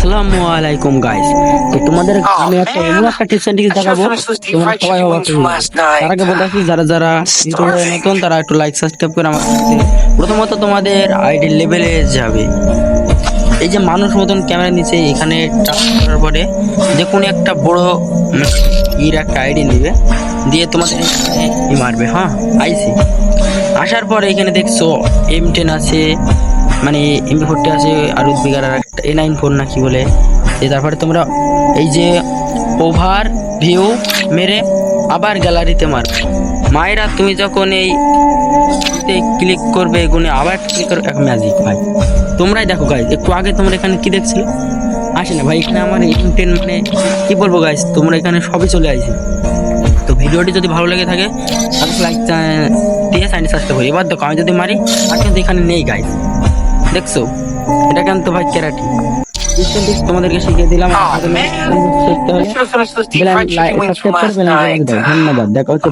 আসসালামু আলাইকুম গাইস তো তোমাদের আমি একটা এমন একটা টিপস এন্ড ট্রিক্স দেখাবো। তোমরা সবাই অবাক। তার আগে বলতেছি যারা যারা ইউটিউবে নতুন তারা একটু লাইক সাবস্ক্রাইব করে আমার। প্রথমত তোমাদের আইডি লেভেলে যাবে। এই যে মানুষ মতন ক্যামেরা নিচে এখানে টাচ করার পরে যে কোনো একটা বড় ইর একটা আইডি নেবে। দিয়ে তোমাদের ই মারবে হ্যাঁ আইসি আসার পরে এখানে দেখছ এম টেন আছে মানে এমবি ফোরটি আছে আর উদ্বিগার আর একটা এ নাইন ফোর না কি বলে? তারপরে তোমরা এই যে ওভার ভিউ মেরে আবার গ্যালারিতে মারবে। মায়েরা তুমি যখন এই ক্লিক করবে এগুনে আবার ক্লিক করবে এক ম্যাজিক ভাই। তোমরাই দেখো গাইজ একটু আগে তোমরা এখানে কি দেখছিলে? আসে না ভাই, এখানে আমার এম টেন মানে কি বলব গাইজ তোমরা এখানে সবই চলে আসে তো ভিডিওটি যদি ভালো লেগে থাকে তাহলে লাইক দিয়ে সাইন সাবস্ক্রাইব করি। এবার দেখো, আমি যদি মারি, আর কিন্তু এখানে নেই গাইজ দেখছ? এটা কেন তো ভাই ক্যারাটি। তোমাদেরকে শিখিয়ে দিলাম ধন্যবাদ। দেখা হচ্ছে।